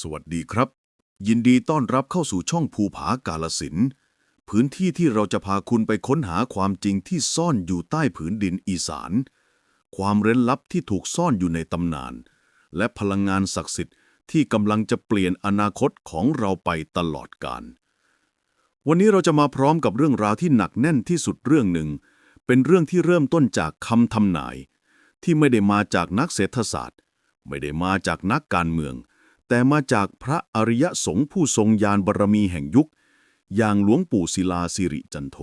สวัสดีครับ ยินดีต้อนรับเข้าสู่ช่องภูผากาลสินพื้นที่ที่เราจะพาคุณไปค้นหาความจริงที่ซ่อนอยู่ใต้ผืนดินอีสาน ความเร้นลับที่ถูกซ่อนอยู่ในตำนาน และพลังงานศักดิ์สิทธิ์ที่กำลังจะเปลี่ยนอนาคตของเราไปตลอดกาลวันนี้เราจะมาพร้อมกับเรื่องราวที่หนักแน่นที่สุดเรื่องหนึ่ง เป็นเรื่องที่เริ่มต้นจากคำทำนาย ที่ไม่ได้มาจากนักเศรษฐศาสตร์ ไม่ได้มาจากนักการเมือง แต่มาจากพระอริยสงฆ์ผู้ทรงญาณบารมีแห่งยุค อย่างหลวงปู่ศิลาสิริจันโท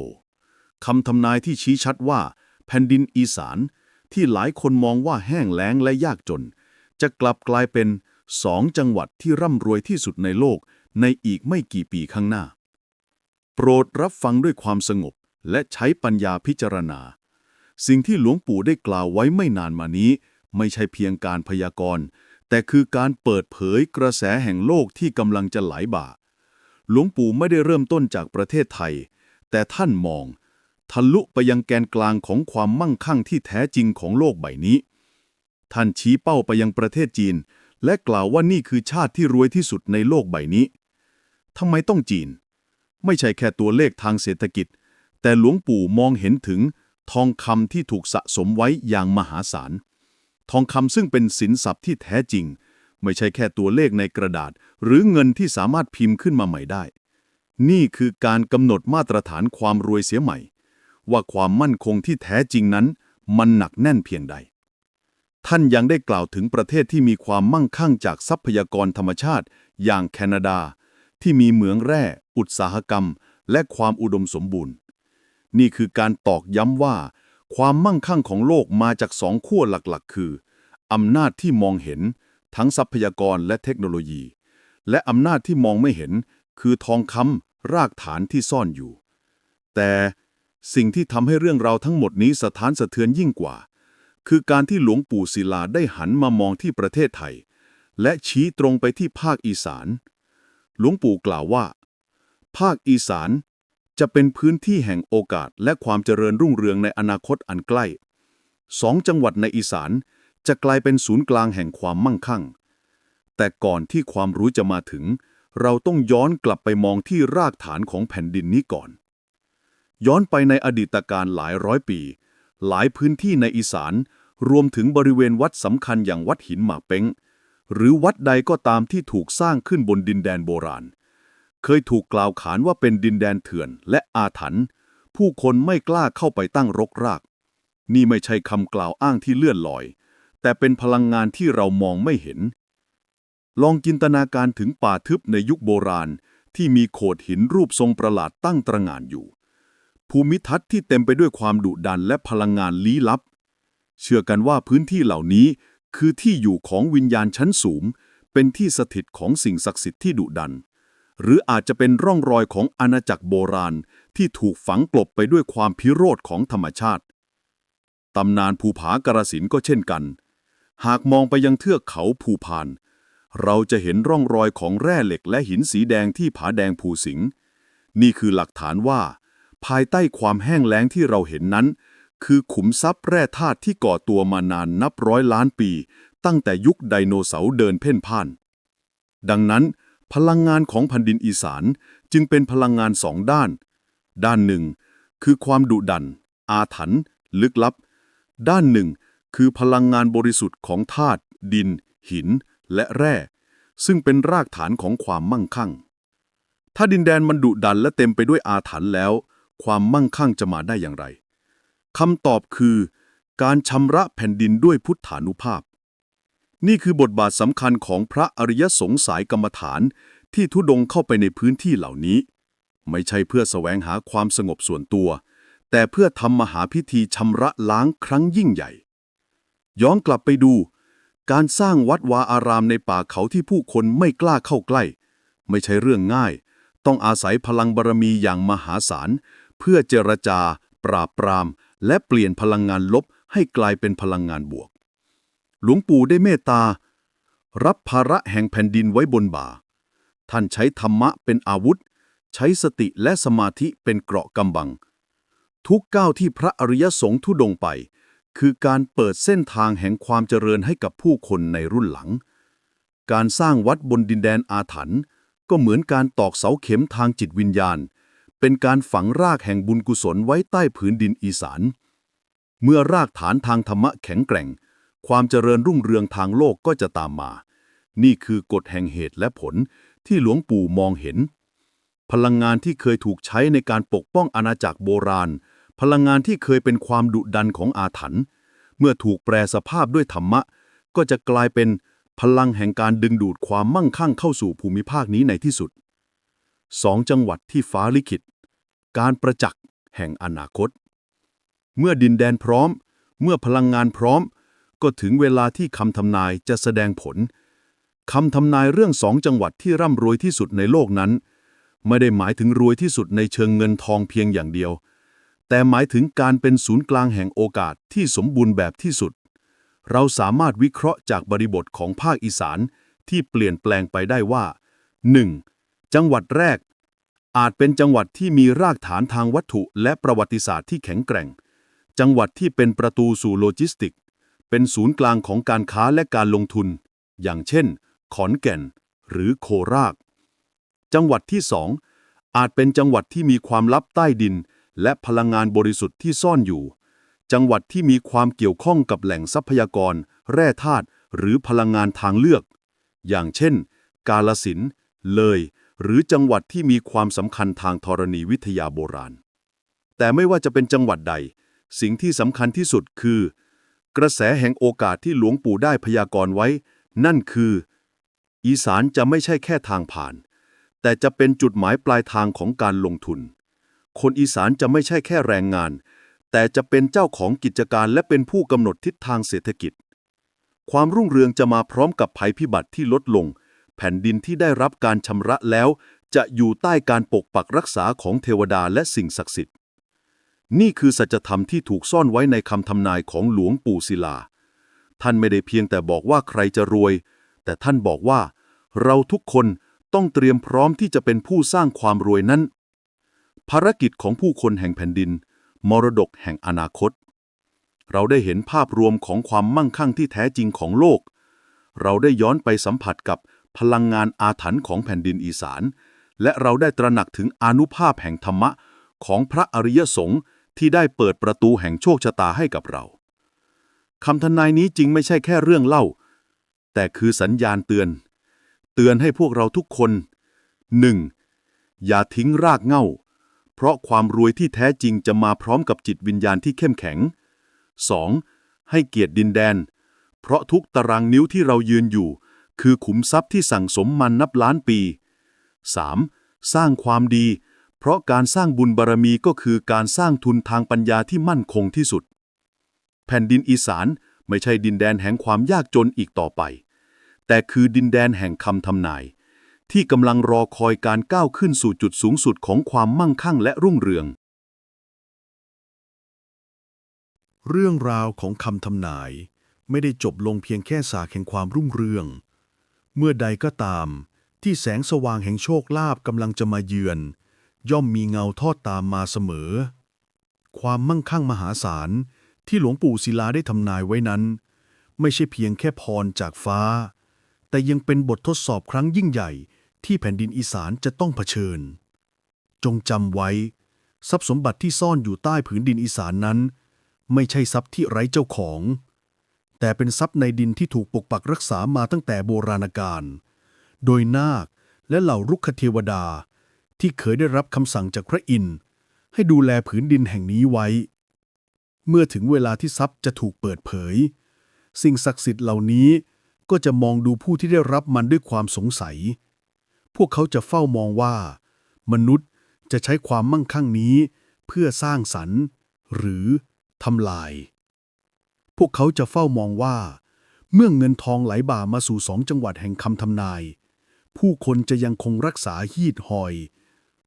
คำทำนายที่ชี้ชัดว่า แผ่นดินอีสานที่หลายคนมองว่าแห้งแล้งและยากจน จะกลับกลายเป็นสองจังหวัดที่ร่ำรวยที่สุดในโลกในอีกไม่กี่ปีข้างหน้า โปรดรับฟังด้วยความสงบและใช้ปัญญาพิจารณา สิ่งที่หลวงปู่ได้กล่าวไว้ไม่นานมานี้ ไม่ใช่เพียงการพยากรณ์ แต่คือการเปิดเผยกระแสแห่งโลกที่กำลังจะไหลบ่า หลวงปู่ไม่ได้เริ่มต้นจากประเทศไทย แต่ท่านมอง ทะลุไปยังแกนกลางของความมั่งคั่งที่แท้จริงของโลกใบนี้ ท่านชี้เป้าไปยังประเทศจีน และกล่าวว่านี่คือชาติที่รวยที่สุดในโลกใบนี้ทำไมต้องจีน ไม่ใช่แค่ตัวเลขทางเศรษฐกิจ แต่หลวงปู่มองเห็นถึงทองคำที่ถูกสะสมไว้อย่างมหาศาล ทองคำซึ่งเป็นสินทรัพย์ที่แท้จริง ไม่ใช่แค่ตัวเลขในกระดาษ หรือเงินที่สามารถพิมพ์ขึ้นมาใหม่ได้ นี่คือการกำหนดมาตรฐานความรวยเสียใหม่ ว่าความมั่นคงที่แท้จริงนั้น มันหนักแน่นเพียงใด ท่านยังได้กล่าวถึงประเทศที่มีความมั่งคั่งจากทรัพยากรธรรมชาติ อย่างแคนาดา ที่มีเหมืองแร่ อุตสาหกรรม และความอุดมสมบูรณ์ นี่คือการตอกย้ำว่า ความมั่งคั่งของโลกมาจากสองขั้วหลักๆ คืออำนาจที่มองเห็น ทั้งทรัพยากรและเทคโนโลยี และอำนาจที่มองไม่เห็น คือทองคำรากฐานที่ซ่อนอยู่ แต่สิ่งที่ทำให้เรื่องราวทั้งหมดนี้สถานสะเทือนยิ่งกว่า คือการที่หลวงปู่ศิลาได้หันมามองที่ประเทศไทย และชี้ตรงไปที่ภาคอีสาน หลวงปู่กล่าวว่า ภาคอีสาน จะเป็นพื้นที่แห่งโอกาสและความเจริญรุ่งเรืองในอนาคตอันใกล้สองจังหวัดในอีสานจะกลายเป็นศูนย์กลางแห่งความมั่งคั่ง แต่ก่อนที่ความรู้จะมาถึง เราต้องย้อนกลับไปมองที่รากฐานของแผ่นดินนี้ก่อน ย้อนไปในอดีตการหลายร้อยปี หลายพื้นที่ในอีสาน รวมถึงบริเวณวัดสำคัญอย่างวัดหินหมากเป้งหรือวัดใดก็ตามที่ถูกสร้างขึ้นบนดินแดนโบราณ เคยถูกกล่าวขานว่าเป็นดินแดนเถื่อนและอาถรรพ์ผู้คนไม่กล้าเข้าไปตั้งรกราก นี่ไม่ใช่คำกล่าวอ้างที่เลื่อนลอย แต่เป็นพลังงานที่เรามองไม่เห็น ลองจินตนาการถึงป่าทึบในยุคโบราณ ที่มีโขดหินรูปทรงประหลาดตั้งตระหง่านอยู่ ภูมิทัศน์ที่เต็มไปด้วยความดุดันและพลังงานลี้ลับ เชื่อกันว่าพื้นที่เหล่านี้คือที่อยู่ของวิญญาณชั้นสูง เป็นที่สถิตของสิ่งศักดิ์สิทธิ์ที่ดุดัน หรืออาจจะเป็นร่องรอยของอาณาจักรโบราณที่ถูกฝังกลบไปด้วยความพิโรธของธรรมชาติ ตำนานภูผากระสินก็เช่นกัน หากมองไปยังเทือกเขาภูพาน เราจะเห็นร่องรอยของแร่เหล็กและหินสีแดงที่ผาแดงภูสิง นี่คือหลักฐานว่า ภายใต้ความแห้งแล้งที่เราเห็นนั้น คือขุมทรัพย์แร่ธาตุที่ก่อตัวมานานนับร้อยล้านปี ตั้งแต่ยุคไดโนเสาร์เดินเพ่นพ่าน ดังนั้น พลังงานของแผ่นดินอีสานจึงเป็นพลังงานสองด้าน ด้านหนึ่ง คือความดุดัน อาถรรพ์ลึกลับ ด้านหนึ่ง คือพลังงานบริสุทธิ์ของธาตุดิน หิน และแร่ ซึ่งเป็นรากฐานของความมั่งคั่ง ถ้าดินแดนมันดุดันและเต็มไปด้วยอาถรรพ์แล้ว ความมั่งคั่งจะมาได้อย่างไรคำตอบคือ การชำระแผ่นดินด้วยพุทธานุภาพ นี่คือบทบาทสำคัญของพระอริยสงสายกรรมฐาน ที่ทุดงเข้าไปในพื้นที่เหล่านี้ ไม่ใช่เพื่อแสวงหาความสงบส่วนตัว แต่เพื่อทำมหาพิธีชำระล้างครั้งยิ่งใหญ่ ย้อนกลับไปดู การสร้างวัดวาอารามในป่าเขาที่ผู้คนไม่กล้าเข้าใกล้ ไม่ใช่เรื่องง่าย ต้องอาศัยพลังบารมีอย่างมหาศาล เพื่อเจรจา ปราบปราม และเปลี่ยนพลังงานลบให้กลายเป็นพลังงานบวก หลวงปู่ได้เมตตา รับภาระแห่งแผ่นดินไว้บนบ่า ท่านใช้ธรรมะเป็นอาวุธ ใช้สติและสมาธิเป็นเกราะกำบัง ทุกก้าวที่พระอริยสงฆ์ทุดงไป คือการเปิดเส้นทางแห่งความเจริญให้กับผู้คนในรุ่นหลัง การสร้างวัดบนดินแดนอาถรรพ์ก็เหมือนการตอกเสาเข็มทางจิตวิญญาณ เป็นการฝังรากแห่งบุญกุศลไว้ใต้ผืนดินอีสาน เมื่อรากฐานทางธรรมะแข็งแกร่ง ความเจริญรุ่งเรืองทางโลกก็จะตามมา นี่คือกฎแห่งเหตุและผลที่หลวงปู่มองเห็น พลังงานที่เคยถูกใช้ในการปกป้องอาณาจักรโบราณ พลังงานที่เคยเป็นความดุดันของอาถรรพ์เมื่อถูกแปรสภาพด้วยธรรมะ ก็จะกลายเป็นพลังแห่งการดึงดูดความมั่งคั่งเข้าสู่ภูมิภาคนี้ในที่สุดสองจังหวัดที่ฟ้าลิขิต การประจักษ์แห่งอนาคต เมื่อดินแดนพร้อม เมื่อพลังงานพร้อม ก็ถึงเวลาที่คำทำนายจะแสดงผลคำทำนายเรื่องสองจังหวัดที่ร่ำรวยที่สุดในโลกนั้น ไม่ได้หมายถึงรวยที่สุดในเชิงเงินทองเพียงอย่างเดียว แต่หมายถึงการเป็นศูนย์กลางแห่งโอกาสที่สมบูรณ์แบบที่สุด เราสามารถวิเคราะห์จากบริบทของภาคอีสานที่เปลี่ยนแปลงไปได้ว่า 1. จังหวัดแรก อาจเป็นจังหวัดที่มีรากฐานทางวัตถุและประวัติศาสตร์ที่แข็งแกร่ง จังหวัดที่เป็นประตูสู่โลจิสติก เป็นศูนย์กลางของการค้าและการลงทุน อย่างเช่น ขอนแก่น หรือโคราชจังหวัดที่สองอาจเป็นจังหวัดที่มีความลับใต้ดิน และพลังงานบริสุทธิ์ที่ซ่อนอยู่ จังหวัดที่มีความเกี่ยวข้องกับแหล่งทรัพยากร แร่ธาตุหรือพลังงานทางเลือก อย่างเช่น กาลสินธุ์เลย หรือจังหวัดที่มีความสำคัญทางธรณีวิทยาโบราณ แต่ไม่ว่าจะเป็นจังหวัดใด สิ่งที่สำคัญที่สุดคือ กระแสแห่งโอกาสที่หลวงปู่ได้พยากรณ์ไว้ นั่นคือ อีสานจะไม่ใช่แค่ทางผ่าน แต่จะเป็นจุดหมายปลายทางของการลงทุน คนอีสานจะไม่ใช่แค่แรงงาน แต่จะเป็นเจ้าของกิจการและเป็นผู้กำหนดทิศทางเศรษฐกิจ ความรุ่งเรืองจะมาพร้อมกับภัยพิบัติที่ลดลง แผ่นดินที่ได้รับการชำระแล้ว จะอยู่ใต้การปกปักรักษาของเทวดาและสิ่งศักดิ์สิทธิ์ นี่คือสัจธรรมที่ถูกซ่อนไว้ในคำทำนายของหลวงปู่ศิลา ท่านไม่ได้เพียงแต่บอกว่าใครจะรวย แต่ท่านบอกว่า เราทุกคนต้องเตรียมพร้อมที่จะเป็นผู้สร้างความรวยนั้น ภารกิจของผู้คนแห่งแผ่นดิน มรดกแห่งอนาคต เราได้เห็นภาพรวมของความมั่งคั่งที่แท้จริงของโลก เราได้ย้อนไปสัมผัสกับพลังงานอาถรรพ์ของแผ่นดินอีสาน และเราได้ตระหนักถึงอนุภาพแห่งธรรมะของพระอริยสงฆ์ ที่ได้เปิดประตูแห่งโชคชะตาให้กับเราคำทนายนี้จริงไม่ใช่แค่เรื่องเล่า แต่คือสัญญาณเตือน เตือนให้พวกเราทุกคน 1. อย่าทิ้งรากเหง้าเพราะความรวยที่แท้จริงจะมาพร้อมกับจิตวิญญาณที่เข้มแข็ง 2. ให้เกียรติดินแดน เพราะทุกตารางนิ้วที่เรายืนอยู่ คือขุมทรัพย์ที่สั่งสมมันนับล้านปี 3. สร้างความดี เพราะการสร้างบุญบารมีก็คือการสร้างทุนทางปัญญาที่มั่นคงที่สุด แผ่นดินอีสานไม่ใช่ดินแดนแห่งความยากจนอีกต่อไป แต่คือดินแดนแห่งคำทำนาย ที่กำลังรอคอยการก้าวขึ้นสู่จุดสูงสุดของความมั่งคั่งและรุ่งเรือง เรื่องราวของคำทำนาย ไม่ได้จบลงเพียงแค่สากแห่งความรุ่งเรือง เมื่อใดก็ตาม ที่แสงสว่างแห่งโชคลาภกำลังจะมาเยือน ย่อมมีเงาทอดตามมาเสมอ ความมั่งคั่งมหาศาลที่หลวงปู่ศิลาได้ทำนายไว้นั้น ไม่ใช่เพียงแค่พรจากฟ้า แต่ยังเป็นบททดสอบครั้งยิ่งใหญ่ที่แผ่นดินอีสานจะต้องเผชิญ จงจำไว้ ทรัพย์สมบัติที่ซ่อนอยู่ใต้ผืนดินอีสานนั้น ไม่ใช่ทรัพย์ที่ไร้เจ้าของ แต่เป็นทรัพย์ในดินที่ถูกปกปักรักษามาตั้งแต่โบราณกาลโดยนาคและเหล่ารุกขเทวดา ที่เคยได้รับคำสั่งจากพระอินทร์ให้ดูแลผืนดินแห่งนี้ไว้ เมื่อถึงเวลาที่ทรัพย์จะถูกเปิดเผย สิ่งศักดิ์สิทธิ์เหล่านี้ก็จะมองดูผู้ที่ได้รับมันด้วยความสงสัย พวกเขาจะเฝ้ามองว่า มนุษย์จะใช้ความมั่งคั่งนี้ เพื่อสร้างสรรค์ หรือทำลาย พวกเขาจะเฝ้ามองว่า เมื่อเงินทองไหลบ่ามาสู่สองจังหวัดแห่งคำทำนาย ผู้คนจะยังคงรักษาฮีดหอย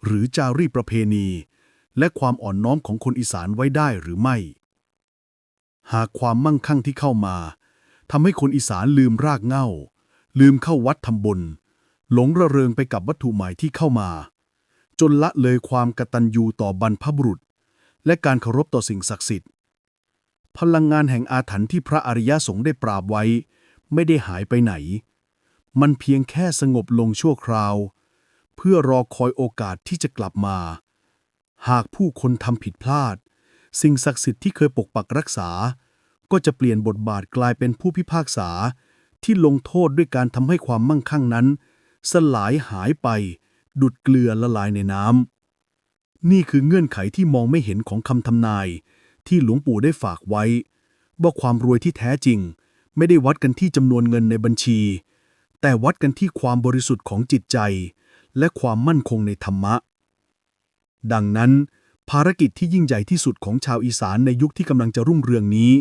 หรือจารีประเพณี และความอ่อนน้อมของคนอีสานไว้ได้หรือไม่ หากความมั่งคั่งที่เข้ามาทำให้คนอีสานลืมรากเหง้าลืมเข้าวัดทำบุญหลงระเริงไปกับวัตถุใหม่ที่เข้ามา จนละเลยความกตัญญูต่อบรรพบุรุษ และการเคารพต่อสิ่งศักดิ์สิทธิ์ พลังงานแห่งอาถรรพ์ที่พระอริยสงฆ์ได้ปราบไว้ ไม่ได้หายไปไหน มันเพียงแค่สงบลงชั่วคราว เพื่อรอคอยโอกาสที่จะกลับมา หากผู้คนทำผิดพลาด สิ่งศักดิ์สิทธิ์ที่เคยปกปักรักษา ก็จะเปลี่ยนบทบาทกลายเป็นผู้พิพากษา ที่ลงโทษด้วยการทำให้ความมั่งคั่งนั้น สลายหายไป ดุดเกลือละลายในน้ำนี่คือเงื่อนไขที่มองไม่เห็นของคำทำนาย ที่หลวงปู่ได้ฝากไว้ ว่าความรวยที่แท้จริง ไม่ได้วัดกันที่จำนวนเงินในบัญชี แต่วัดกันที่ความบริสุทธิ์ของจิตใจ และความมั่นคงในธรรมะ ดังนั้น ภารกิจที่ยิ่งใหญ่ที่สุดของชาวอีสานในยุคที่กำลังจะรุ่งเรืองนี้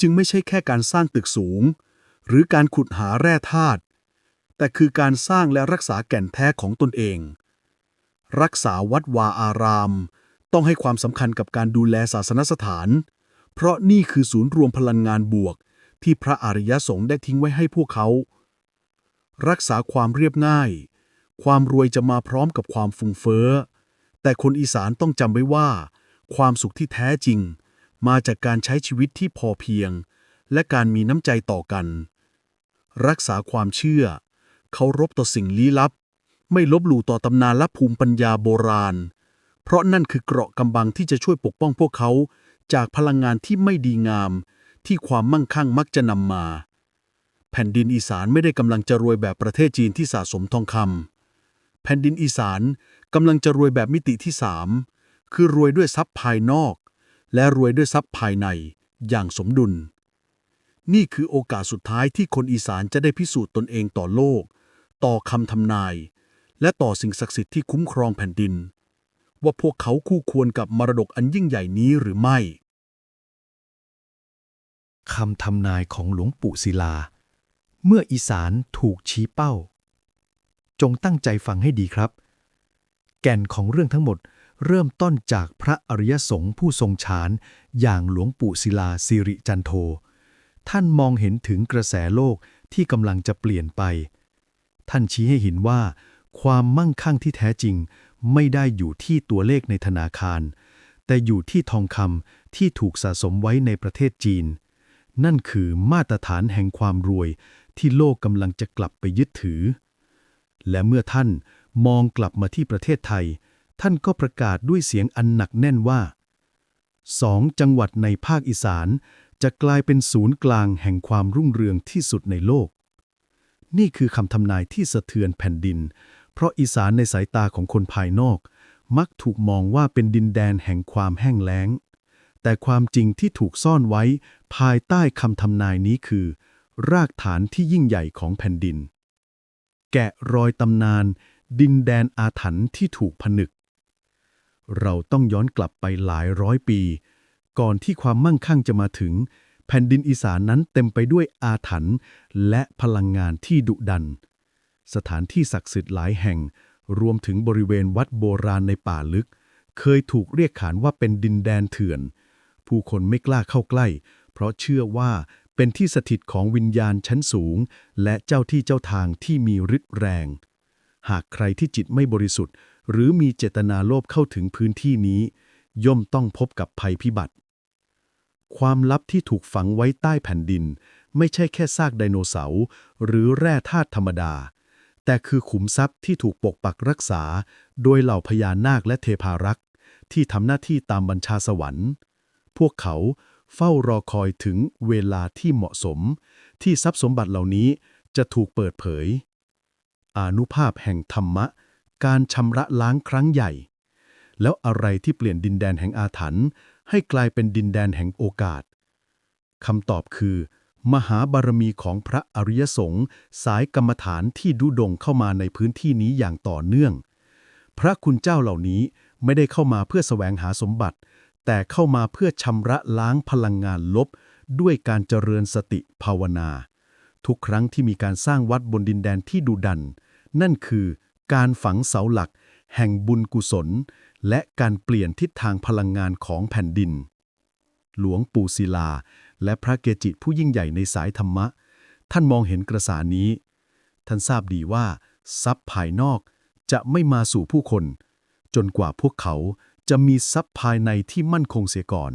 จึงไม่ใช่แค่การสร้างตึกสูง หรือการขุดหาแร่ธาตุแต่คือการสร้างและรักษาแก่นแท้ของตนเอง รักษาวัดวาอาราม ต้องให้ความสำคัญกับการดูแลศาสนสถาน เพราะนี่คือศูนย์รวมพลังงานบวก ที่พระอริยสงฆ์ได้ทิ้งไว้ให้พวกเขา รักษาความเรียบง่าย ความรวยจะมาพร้อมกับความฟุ้งเฟ้อ แต่คนอีสานต้องจำไว้ว่า ความสุขที่แท้จริง มาจากการใช้ชีวิตที่พอเพียง และการมีน้ำใจต่อกัน รักษาความเชื่อ เคารพต่อสิ่งลี้ลับ ไม่ลบหลู่ต่อตำนานและภูมิปัญญาโบราณ เพราะนั่นคือเกราะกำบังที่จะช่วยปกป้องพวกเขา จากพลังงานที่ไม่ดีงาม ที่ความมั่งคั่งมักจะนำมา แผ่นดินอีสานไม่ได้กำลังจะรวยแบบประเทศจีนที่สะสมทองคำ แผ่นดินอีสานกำลังจะรวยแบบมิติที่สามคือรวยด้วยทรัพย์ภายนอก และรวยด้วยทรัพย์ภายในอย่างสมดุล นี่คือโอกาสสุดท้ายที่คนอีสานจะได้พิสูจน์ตนเองต่อโลก ต่อคำทำนาย และต่อสิ่งศักดิ์สิทธิ์ที่คุ้มครองแผ่นดิน ว่าพวกเขาคู่ควรกับมรดกอันยิ่งใหญ่นี้หรือไม่คำทำนายของหลวงปู่ศิลา เมื่ออีสานถูกชี้เป้า จงตั้งใจฟังให้ดีครับ แก่นของเรื่องทั้งหมดเริ่มต้นจากพระอริยสงฆ์ผู้ทรงฌานอย่างหลวงปู่ศิลาสิริจันโท ท่านมองเห็นถึงกระแสโลกที่กำลังจะเปลี่ยนไป ท่านชี้ให้เห็นว่า ความมั่งคั่งที่แท้จริง ไม่ได้อยู่ที่ตัวเลขในธนาคาร แต่อยู่ที่ทองคำที่ถูกสะสมไว้ในประเทศจีน นั่นคือมาตรฐานแห่งความรวยที่โลกกำลังจะกลับไปยึดถือ และเมื่อท่านมองกลับมาที่ประเทศไทย ท่านก็ประกาศด้วยเสียงอันหนักแน่นว่าสองจังหวัดในภาคอีสาน จะกลายเป็นศูนย์กลางแห่งความรุ่งเรืองที่สุดในโลก นี่คือคำทำนายที่สะเทือนแผ่นดิน เพราะอีสานในสายตาของคนภายนอก มักถูกมองว่าเป็นดินแดนแห่งความแห้งแล้ง แต่ความจริงที่ถูกซ่อนไว้ ภายใต้คำทำนายนี้คือ รากฐานที่ยิ่งใหญ่ของแผ่นดิน แกะรอยตำนาน ดินแดนอาถรรพ์ที่ถูกผนึก เราต้องย้อนกลับไปหลายร้อยปี ก่อนที่ความมั่งคั่งจะมาถึง แผ่นดินอีสานนั้นเต็มไปด้วยอาถรรพ์และพลังงานที่ดุดัน สถานที่ศักดิ์สิทธิ์หลายแห่ง รวมถึงบริเวณวัดโบราณในป่าลึก เคยถูกเรียกขานว่าเป็นดินแดนเถื่อน ผู้คนไม่กล้าเข้าใกล้ เพราะเชื่อว่า เป็นที่สถิตของวิญญาณชั้นสูง และเจ้าที่เจ้าทางที่มีฤทธิ์แรง หากใครที่จิตไม่บริสุทธิ์ หรือมีเจตนาโลภเข้าถึงพื้นที่นี้ ย่อมต้องพบกับภัยพิบัติ ความลับที่ถูกฝังไว้ใต้แผ่นดิน ไม่ใช่แค่ซากไดโนเสาร์หรือแร่ธาตุธรรมดา แต่คือขุมทรัพย์ที่ถูกปกปักรักษา โดยเหล่าพญานาคและเทพารักษ์ที่ทำหน้าที่ตามบัญชาสวรรค์ พวกเขา เฝ้ารอคอยถึงเวลาที่เหมาะสม ที่ทรัพย์สมบัติเหล่านี้จะถูกเปิดเผย อานุภาพแห่งธรรมะ การชำระล้างครั้งใหญ่ แล้วอะไรที่เปลี่ยนดินแดนแห่งอาถรรพ์ให้กลายเป็นดินแดนแห่งโอกาสคำตอบคือ มหาบารมีของพระอริยสงฆ์สายกรรมฐานที่ดุดงเข้ามาในพื้นที่นี้อย่างต่อเนื่อง พระคุณเจ้าเหล่านี้ไม่ได้เข้ามาเพื่อแสวงหาสมบัติ แต่เข้ามาเพื่อชำระล้างพลังงานลบ ด้วยการเจริญสติภาวนา ทุกครั้งที่มีการสร้างวัดบนดินแดนที่ดุดัน นั่นคือการฝังเสาหลัก แห่งบุญกุศล และการเปลี่ยนทิศทางพลังงานของแผ่นดิน หลวงปู่ศิลา และพระเกจิผู้ยิ่งใหญ่ในสายธรรมะ ท่านมองเห็นกระสานี้ ท่านทราบดีว่า ทรัพย์ภายนอกจะไม่มาสู่ผู้คน จนกว่าพวกเขา จะมีทรัพย์ภายในที่มั่นคงเสียก่อน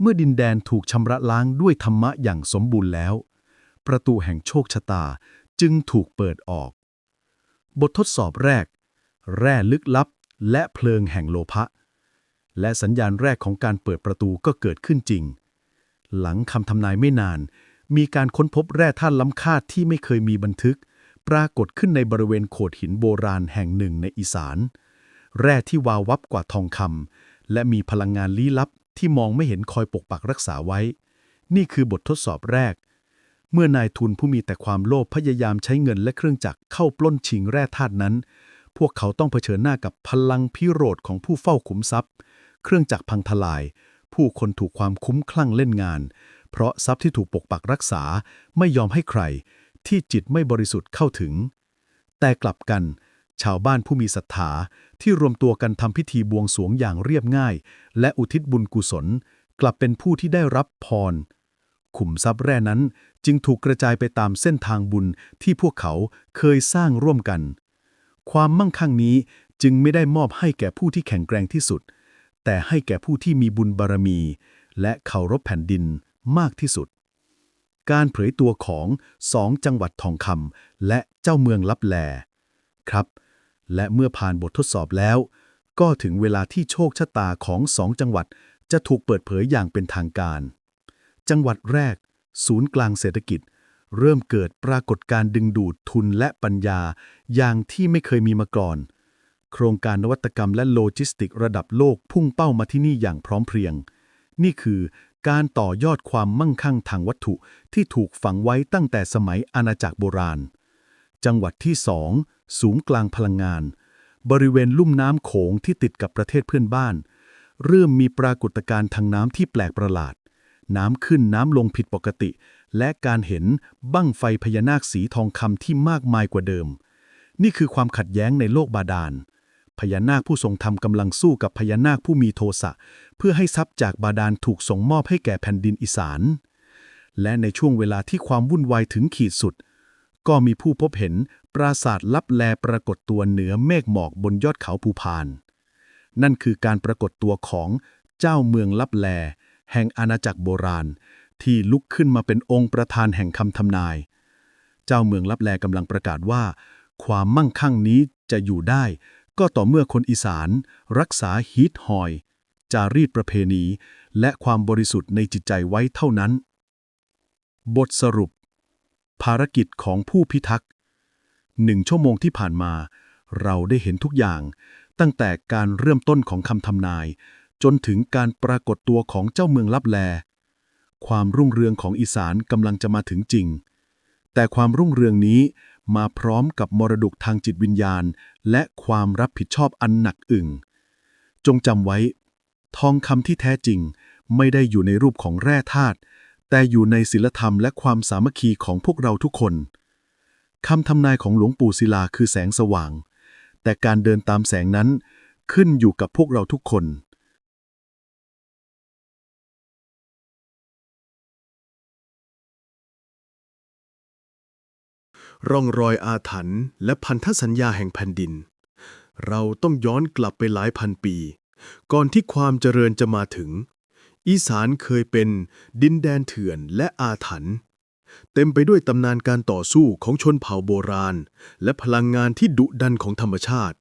เมื่อดินแดนถูกชำระล้างด้วยธรรมะอย่างสมบูรณ์แล้ว ประตูแห่งโชคชะตาจึงถูกเปิดออก บททดสอบแรก แร่ลึกลับและเพลิงแห่งโลภะ และสัญญาณแรกของการเปิดประตูก็เกิดขึ้นจริง หลังคำทำนายไม่นาน มีการค้นพบแร่ธาตุล้ำค่าที่ไม่เคยมีบันทึก ปรากฏขึ้นในบริเวณโขดหินโบราณแห่งหนึ่งในอีสาน แร่ที่วาววับกว่าทองคำและมีพลังงานลี้ลับที่มองไม่เห็นคอยปกปักรักษาไว้ นี่คือบททดสอบแรก เมื่อนายทุนผู้มีแต่ความโลภพยายามใช้เงินและเครื่องจักรเข้าปล้นชิงแร่ธาตุนั้น พวกเขาต้องเผชิญหน้ากับพลังพิโรธของผู้เฝ้าขุมทรัพย์ เครื่องจักรพังทลาย ผู้คนถูกความคุ้มคลั่งเล่นงาน เพราะทรัพย์ที่ถูกปกปักรักษาไม่ยอมให้ใคร ที่จิตไม่บริสุทธิ์เข้าถึง แต่กลับกัน ชาวบ้านผู้มีศรัทธาที่รวมตัวกันทำพิธีบวงสวงอย่างเรียบง่าย และอุทิศบุญกุศล กลับเป็นผู้ที่ได้รับพร ขุมทรัพย์แร่นั้นจึงถูกกระจายไปตามเส้นทางบุญที่พวกเขาเคยสร้างร่วมกัน ความมั่งคั่งนี้จึงไม่ได้มอบให้แก่ผู้ที่แข็งแกร่งที่สุด แต่ให้แก่ผู้ที่มีบุญบารมี และเคารพแผ่นดินมากที่สุด การเผยตัวของสองจังหวัดทองคำและเจ้าเมืองลับแล ครับ และเมื่อผ่านบททดสอบแล้ว ก็ถึงเวลาที่โชคชะตาของสองจังหวัดจะถูกเปิดเผยอย่างเป็นทางการ จังหวัดแรก ศูนย์กลางเศรษฐกิจ เริ่มเกิดปรากฏการ์ดึงดูดทุนและปัญญา อย่างที่ไม่เคยมีมาก่อน โครงการนวัตกรรมและโลจิสติกระดับโลกพุ่งเป้ามาที่นี่อย่างพร้อมเพรียง นี่คือการต่อยอดความมั่งคั่งทางวัตถุที่ถูกฝังไว้ตั้งแต่สมัยอาณาจักรโบราณ จังหวัดที่ 2 สูงกลางพลังงาน บริเวณลุ่มน้ำโขงที่ติดกับประเทศเพื่อนบ้าน เริ่มมีปรากฏการณ์ทางน้ำที่แปลกประหลาด น้ำขึ้นน้ำลงผิดปกติ และการเห็นบั้งไฟพญานาคสีทองคำที่มากมายกว่าเดิม นี่คือความขัดแย้งในโลกบาดาลพญานาคผู้ทรงธรรมกำลังสู้กับพญานาคผู้มีโทสะ เพื่อให้ทรัพย์จากบาดาลถูกส่งมอบให้แก่แผ่นดินอีสาน และในช่วงเวลาที่ความวุ่นวายถึงขีดสุด ก็มีผู้พบเห็นปราสาทลับแลปรากฏตัวเหนือเมฆหมอกบนยอดเขาภูพาน นั่นคือการปรากฏตัวของเจ้าเมืองลับแล แห่งอาณาจักรโบราณ ที่ลุกขึ้นมาเป็นองค์ประธานแห่งคำทำนาย เจ้าเมืองลับแลกำลังประกาศว่า ความมั่งคั่งนี้จะอยู่ได้ ก็ต่อเมื่อคนอีสาน รักษาฮีทฮอย จารีตประเพณี และความบริสุทธิ์ในจิตใจไว้เท่านั้น บทสรุป ภารกิจของผู้พิทักษ์หนึ่งชั่วโมงที่ผ่านมา เราได้เห็นทุกอย่าง ตั้งแต่การเริ่มต้นของคำทำนาย จนถึงการปรากฏตัวของเจ้าเมืองลับแล ความรุ่งเรืองของอีสานกำลังจะมาถึงจริง แต่ความรุ่งเรืองนี้มาพร้อมกับมรดกทางจิตวิญญาณ และความรับผิดชอบอันหนักอึ่ง จงจำไว้ ทองคำที่แท้จริง ไม่ได้อยู่ในรูปของแร่ธาตุ แต่อยู่ในศีลธรรมและความสามัคคีของพวกเราทุกคนคำทำนายของหลวงปู่ศิลาคือแสงสว่าง แต่การเดินตามแสงนั้นขึ้นอยู่กับพวกเราทุกคนร่องรอยอาถรรพ์และพันธสัญญาแห่งแผ่นดิน เราต้องย้อนกลับไปหลายพันปี ก่อนที่ความเจริญจะมาถึง อีสานเคยเป็นดินแดนเถื่อนและอาถรรพ์เต็มไปด้วยตำนานการต่อสู้ของชนเผ่าโบราณ และพลังงานที่ดุดันของธรรมชาติ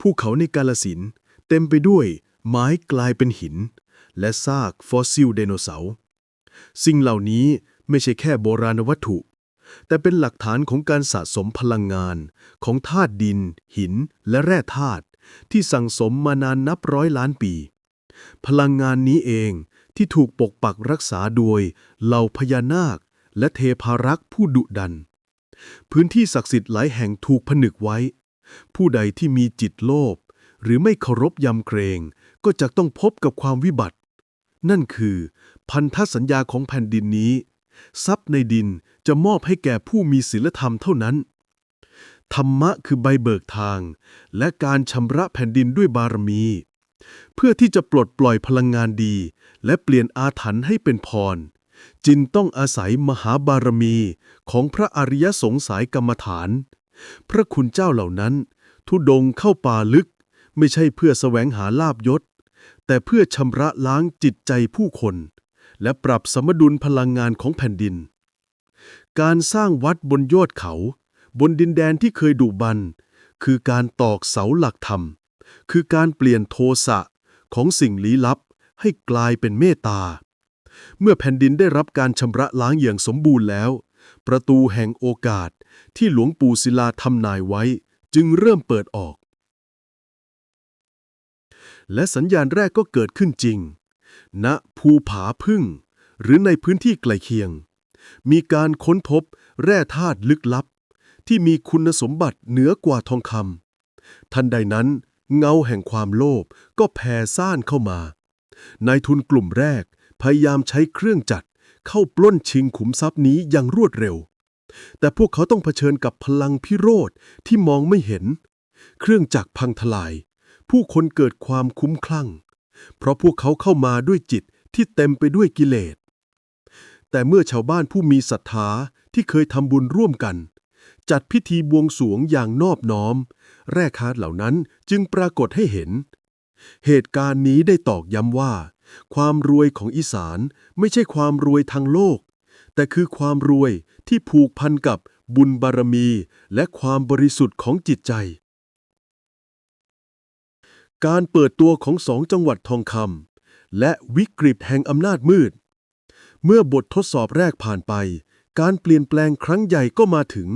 ภูเขาในกาลสินเต็มไปด้วยไม้กลายเป็นหิน และซากฟอสซิลไดโนเสาร์สิ่งเหล่านี้ไม่ใช่แค่โบราณวัตถุ แต่เป็นหลักฐานของการสะสมพลังงานของธาตุดิน หิน และแร่ธาตุที่สั่งสมมานานนับร้อยล้านปี พลังงานนี้เองที่ถูกปกปักรักษาโดยเหล่าพญานาค และเทพารักษ์ผู้ดุดัน พื้นที่ศักดิ์สิทธิ์หลายแห่งถูกผนึกไว้ ผู้ใดที่มีจิตโลภหรือไม่เคารพยำเกรง ก็จะต้องพบกับความวิบัติ นั่นคือ พันธสัญญาของแผ่นดินนี้ ทรัพย์ในดินจะมอบให้แก่ผู้มีศีลธรรมเท่านั้น ธรรมะคือใบเบิกทาง และการชำระแผ่นดินด้วยบารมี เพื่อที่จะปลดปล่อยพลังงานดี และเปลี่ยนอาถรรพ์ให้เป็นพรจึงต้องอาศัยมหาบารมีของพระอริยสงสายกรรมฐาน พระคุณเจ้าเหล่านั้น ทุดงเข้าป่าลึก ไม่ใช่เพื่อแสวงหาลาบยศ แต่เพื่อชำระล้างจิตใจผู้คน และปรับสมดุลพลังงานของแผ่นดิน การสร้างวัดบนยอดเขา บนดินแดนที่เคยดุบัน คือการตอกเสาหลักธรรม คือการเปลี่ยนโทสะของสิ่งลี้ลับให้กลายเป็นเมตตา เมื่อแผ่นดินได้รับการชำระล้างอย่างสมบูรณ์แล้ว ประตูแห่งโอกาสที่หลวงปู่ศิลาทำนายไว้จึงเริ่มเปิดออก และสัญญาณแรกก็เกิดขึ้นจริงณภูผาพึ่ง หรือในพื้นที่ใกลเคียง มีการค้นพบแร่ธาตุลึกลับ ที่มีคุณสมบัติเหนือกว่าทองคำทันใดนั้น เงาแห่งความโลภก็แผ่ซ่านเข้ามานายทุนกลุ่มแรกพยายามใช้เครื่องจักรเข้าปล้นชิงขุมทรัพย์นี้อย่างรวดเร็ว แต่พวกเขาต้องเผชิญกับพลังพิโรธที่มองไม่เห็น เครื่องจักรพังทลาย ผู้คนเกิดความคุ้มคลั่ง เพราะพวกเขาเข้ามาด้วยจิตที่เต็มไปด้วยกิเลส แต่เมื่อชาวบ้านผู้มีศรัทธาที่เคยทำบุญร่วมกัน จัดพิธีบวงสวงอย่างนอบน้อม แร่คาดเหล่านั้นจึงปรากฏให้เห็น เหตุการณ์นี้ได้ตอกย้ำว่า ความรวยของอีสานไม่ใช่ความรวยทางโลก แต่คือความรวยที่ผูกพันกับบุญบารมี และความบริสุทธิ์ของจิตใจ การเปิดตัวของสองจังหวัดทองคำและวิกฤตแห่งอำนาจมืด เมื่อบททดสอบแรกผ่านไป การเปลี่ยนแปลงครั้งใหญ่ก็มาถึง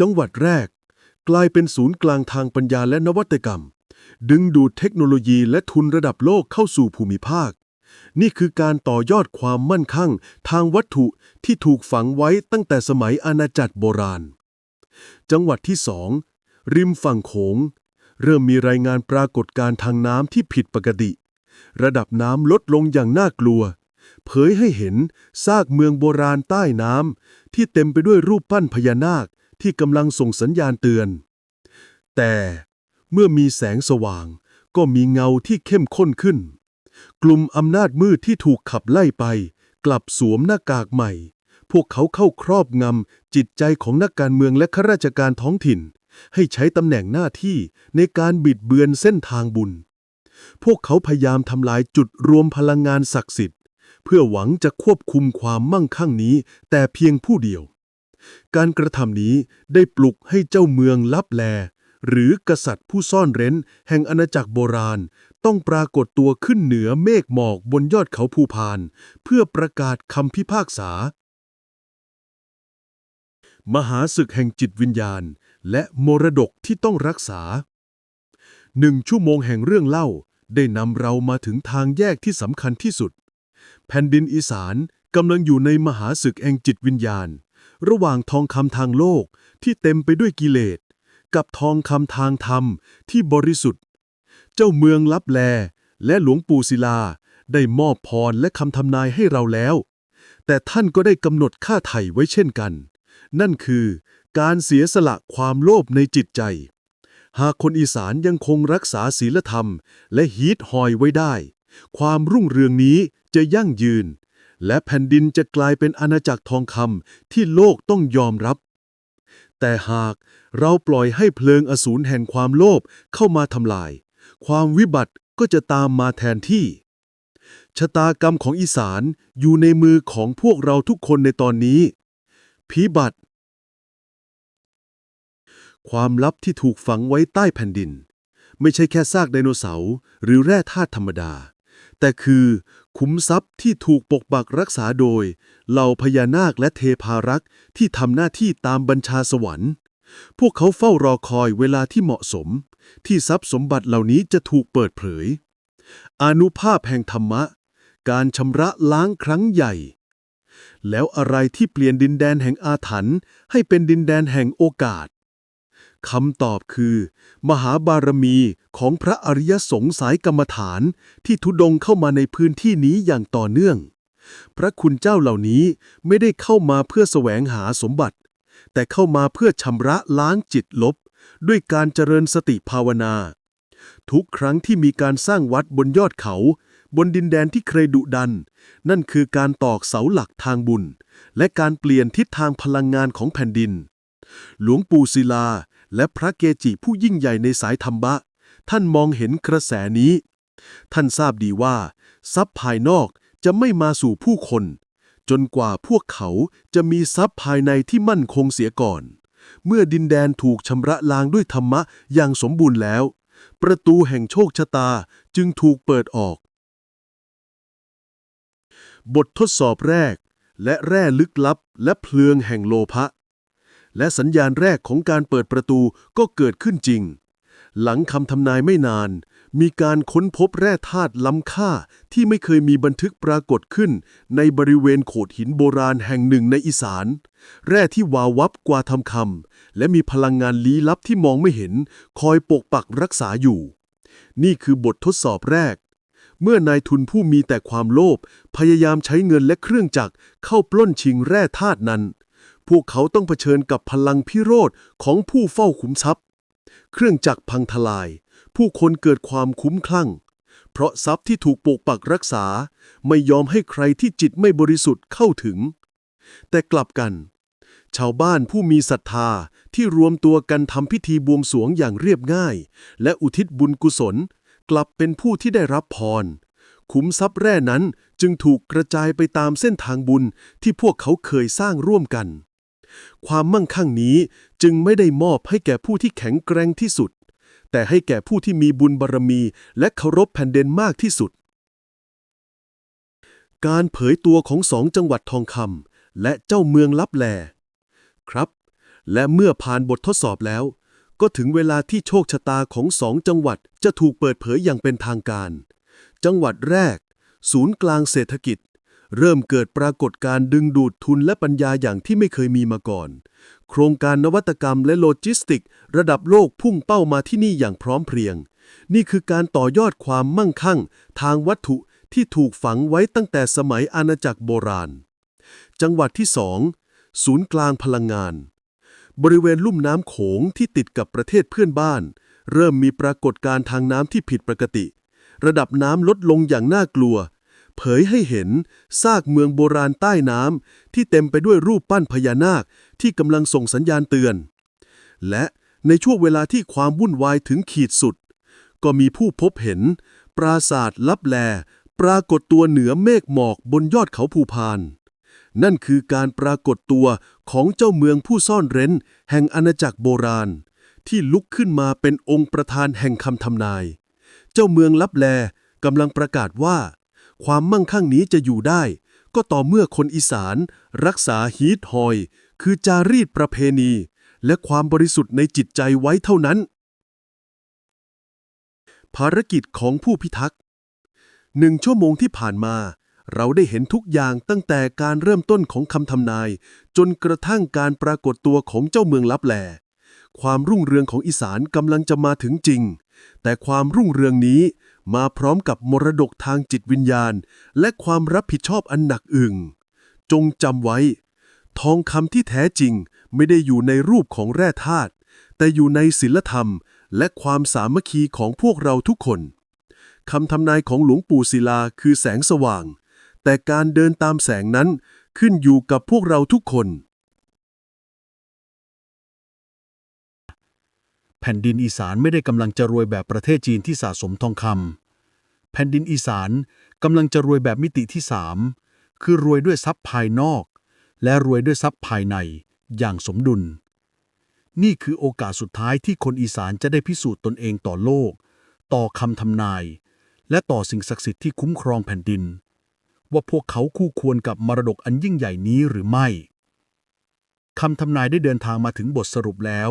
จังหวัดแรก กลายเป็นศูนย์กลางทางปัญญาและนวัตกรรม ดึงดูดเทคโนโลยีและทุนระดับโลกเข้าสู่ภูมิภาค นี่คือการต่อยอดความมั่นคงทางวัตถุที่ถูกฝังไว้ตั้งแต่สมัยอาณาจักรโบราณ จังหวัดที่สองริมฝั่งโขง เริ่มมีรายงานปรากฏการณ์ทางน้ำที่ผิดปกติ ระดับน้ำลดลงอย่างน่ากลัว เผยให้เห็นซากเมืองโบราณใต้น้ำที่เต็มไปด้วยรูปปั้นพญานาค ที่กำลังส่งสัญญาณเตือน แต่เมื่อมีแสงสว่าง ก็มีเงาที่เข้มข้นขึ้น กลุ่มอำนาจมืดที่ถูกขับไล่ไป กลับสวมหน้ากากใหม่ พวกเขาเข้าครอบงำจิตใจของนักการเมืองและข้าราชการท้องถิ่น ให้ใช้ตำแหน่งหน้าที่ในการบิดเบือนเส้นทางบุญ พวกเขาพยายามทำลายจุดรวมพลังงานศักดิ์สิทธิ์ เพื่อหวังจะควบคุมความมั่งคั่งนี้แต่เพียงผู้เดียว การกระทำนี้ได้ปลุกให้เจ้าเมืองลับแล หรือกษัตริย์ผู้ซ่อนเร้น แห่งอาณาจักรโบราณ ต้องปรากฏตัวขึ้นเหนือเมฆหมอกบนยอดเขาภูพาน เพื่อประกาศคำพิพากษา มหาศึกแห่งจิตวิญญาณ และมรดกที่ต้องรักษาหนึ่งชั่วโมงแห่งเรื่องเล่าได้นำเรามาถึงทางแยกที่สำคัญที่สุด แผ่นดินอีสานกำลังอยู่ในมหาศึกแห่งจิตวิญญาณ ระหว่างทองคำทางโลกที่เต็มไปด้วยกิเลส กับทองคำทางธรรมที่บริสุทธิ์ เจ้าเมืองลับแล และหลวงปู่ศิลา ได้มอบพรและคำทำนายให้เราแล้ว แต่ท่านก็ได้กำหนดค่าไถ่ไว้เช่นกัน นั่นคือการเสียสละความโลภในจิตใจ หากคนอีสานยังคงรักษาศีลธรรม และฮีทฮอยไว้ได้ ความรุ่งเรืองนี้จะยั่งยืน และแผ่นดินจะกลายเป็นอาณาจักรทองคำที่โลกต้องยอมรับ แต่หากเราปล่อยให้เพลิงอสูรแห่งความโลภเข้ามาทำลาย ความวิบัติก็จะตามมาแทนที่ ชะตากรรมของอีสานอยู่ในมือของพวกเราทุกคนในตอนนี้พิบัติ ความลับที่ถูกฝังไว้ใต้แผ่นดิน ไม่ใช่แค่ซากไดโนเสาร์หรือแร่ธาตุธรรมดา แต่คือ ขุมทรัพย์ที่ถูกปกปักรักษาโดย เหล่าพญานาคและเทพารักษ์ที่ทำหน้าที่ตามบัญชาสวรรค์ พวกเขาเฝ้ารอคอยเวลาที่เหมาะสม ที่ทรัพย์สมบัติเหล่านี้จะถูกเปิดเผย อนุภาพแห่งธรรมะ การชำระล้างครั้งใหญ่ แล้วอะไรที่เปลี่ยนดินแดนแห่งอาถรรพ์ให้เป็นดินแดนแห่งโอกาส คำตอบคือ มหาบารมีของพระอริยสงฆ์สายกรรมฐานที่ทุดงเข้ามาในพื้นที่นี้อย่างต่อเนื่อง พระคุณเจ้าเหล่านี้ไม่ได้เข้ามาเพื่อแสวงหาสมบัติ แต่เข้ามาเพื่อชำระล้างจิตลบ ด้วยการเจริญสติภาวนา ทุกครั้งที่มีการสร้างวัดบนยอดเขา บนดินแดนที่เคยดุดัน นั่นคือการตอกเสาหลักทางบุญ และการเปลี่ยนทิศทางพลังงานของแผ่นดินหลวงปู่ศิลา และพระเกจิผู้ยิ่งใหญ่ในสายธรรมะ ท่านมองเห็นกระแสนี้ ท่านทราบดีว่า ทรัพย์ภายนอกจะไม่มาสู่ผู้คน จนกว่าพวกเขาจะมีทรัพย์ภายในที่มั่นคงเสียก่อน เมื่อดินแดนถูกชำระล้างด้วยธรรมะอย่างสมบูรณ์แล้ว ประตูแห่งโชคชะตาจึงถูกเปิดออก บททดสอบแรกและแร่ลึกลับและเพลืองแห่งโลภะ และสัญญาณแรกของการเปิดประตูก็เกิดขึ้นจริง หลังคำทำนายไม่นาน มีการค้นพบแร่ธาตุล้ำค่าที่ไม่เคยมีบันทึกปรากฏขึ้น ในบริเวณโขดหินโบราณแห่งหนึ่งในอีสาน แร่ที่วาววับกว่าทำคำและมีพลังงานลี้ลับที่มองไม่เห็น คอยปกปักรักษาอยู่ นี่คือบททดสอบแรกเมื่อนายทุนผู้มีแต่ความโลภพยายามใช้เงินและเครื่องจักรเข้าปล้นชิงแร่ธาตุนั้น พวกเขาต้องเผชิญกับพลังพิโรธของผู้เฝ้าขุมทรัพย์ เครื่องจักรพังทลาย ผู้คนเกิดความคุ้มคลั่ง เพราะทรัพย์ที่ถูกปกปักรักษาไม่ยอมให้ใครที่จิตไม่บริสุทธิ์เข้าถึง แต่กลับกัน ชาวบ้านผู้มีศรัทธาที่รวมตัวกันทำพิธีบวงสรวงอย่างเรียบง่าย และอุทิศบุญกุศล กลับเป็นผู้ที่ได้รับพรขุมทรัพย์แร่นั้นจึงถูกกระจายไปตามเส้นทางบุญที่พวกเขาเคยสร้างร่วมกัน ความมั่งคั่งนี้จึงไม่ได้มอบให้แก่ผู้ที่แข็งแกร่งที่สุด แต่ให้แก่ผู้ที่มีบุญบารมี และเคารพแผ่นดินมากที่สุด การเผยตัวของสองจังหวัดทองคำและเจ้าเมืองลับแล ครับ และเมื่อผ่านบททดสอบแล้ว ก็ถึงเวลาที่โชคชะตาของสองจังหวัดจะถูกเปิดเผยอย่างเป็นทางการ จังหวัดแรก ศูนย์กลางเศรษฐกิจ เริ่มเกิดปรากฏการ์ดึงดูดทุนและปัญญาอย่างที่ไม่เคยมีมาก่อน โครงการนวัตกรรมและโลจิสติก ระดับโลกพุ่งเป้ามาที่นี่อย่างพร้อมเพรียง นี่คือการต่อยอดความมั่งคั่ง ทางวัตถุที่ถูกฝังไว้ตั้งแต่สมัยอาณาจักรโบราณ จังหวัดที่สองศูนย์กลางพลังงาน บริเวณลุ่มน้ำโขงที่ติดกับประเทศเพื่อนบ้าน เริ่มมีปรากฏการณ์ทางน้ำที่ผิดปกติ ระดับน้ำลดลงอย่างน่ากลัว เผยให้เห็นซากเมืองโบราณใต้น้ำที่เต็มไปด้วยรูปปั้นพญานาคที่กำลังส่งสัญญาณเตือน และในช่วงเวลาที่ความวุ่นวายถึงขีดสุด ก็มีผู้พบเห็น ปราสาทลับแล ปรากฏตัวเหนือเมฆหมอกบนยอดเขาภูพาน นั่นคือการปรากฏตัวของเจ้าเมืองผู้ซ่อนเร้น แห่งอาณาจักรโบราณ ที่ลุกขึ้นมาเป็นองค์ประธานแห่งคำทำนาย เจ้าเมืองลับแลกำลังประกาศว่า ความมั่งคั่งนี้จะอยู่ได้ ก็ต่อเมื่อคนอีสาน รักษาฮีทฮอย คือจารีตประเพณี และความบริสุทธิ์ในจิตใจไว้เท่านั้น ภารกิจของผู้พิทักษ์หนึ่งชั่วโมงที่ผ่านมา เราได้เห็นทุกอย่างตั้งแต่การเริ่มต้นของคำทำนาย จนกระทั่งการปรากฏตัวของเจ้าเมืองลับแลความรุ่งเรืองของอีสานกำลังจะมาถึงจริง แต่ความรุ่งเรืองนี้ มาพร้อมกับมรดกทางจิตวิญญาณ และความรับผิดชอบอันหนักอึ่ง จงจำไว้ ทองคำที่แท้จริงไม่ได้อยู่ในรูปของแร่ธาตุแต่อยู่ในศีลธรรม และความสามัคคีของพวกเราทุกคนคำทำนายของหลวงปู่ศิลาคือแสงสว่าง แต่การเดินตามแสงนั้นขึ้นอยู่กับพวกเราทุกคน แผ่นดินอีสานไม่ได้กำลังจะรวยแบบประเทศจีนที่สะสมทองคำแผ่นดินอีสานกำลังจะรวยแบบมิติที่สามคือรวยด้วยทรัพย์ภายนอก และรวยด้วยทรัพย์ภายในอย่างสมดุล นี่คือโอกาสสุดท้ายที่คนอีสานจะได้พิสูจน์ตนเองต่อโลก ต่อคำทำนาย และต่อสิ่งศักดิ์สิทธิ์ที่คุ้มครองแผ่นดิน ว่าพวกเขาคู่ควรกับมรดกอันยิ่งใหญ่นี้หรือไม่คำทำนายได้เดินทางมาถึงบทสรุปแล้ว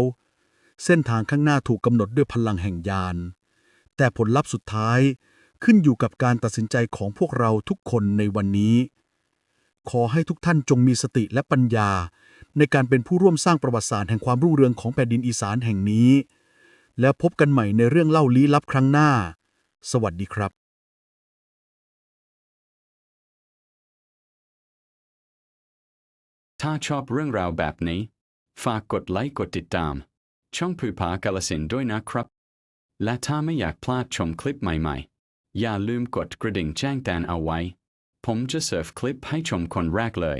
เส้นทางข้างหน้าถูกกำหนดด้วยพลังแห่งยาน แต่ผลลัพธ์สุดท้ายขึ้นอยู่กับการตัดสินใจของพวกเราทุกคนในวันนี้ ขอให้ทุกท่านจงมีสติและปัญญา ในการเป็นผู้ร่วมสร้างประวัติศาสตร์แห่งความรุ่งเรืองของแผ่นดินอีสานแห่งนี้ แล้วพบกันใหม่ในเรื่องเล่าลี้ลับครั้งหน้า สวัสดีครับถ้าชอบเรื่องราวแบบนี้ ฝากกดไลค์กดติดตาม ช่องผูผากาลสินด้วยนะครับ และถ้าไม่อยากพลาดชมคลิปใหม่ๆ อย่าลืมกดกระดิ่งแจ้งเตือนเอาไว้ ผมจะเสิร์ฟคลิปให้ชมคนแรกเลย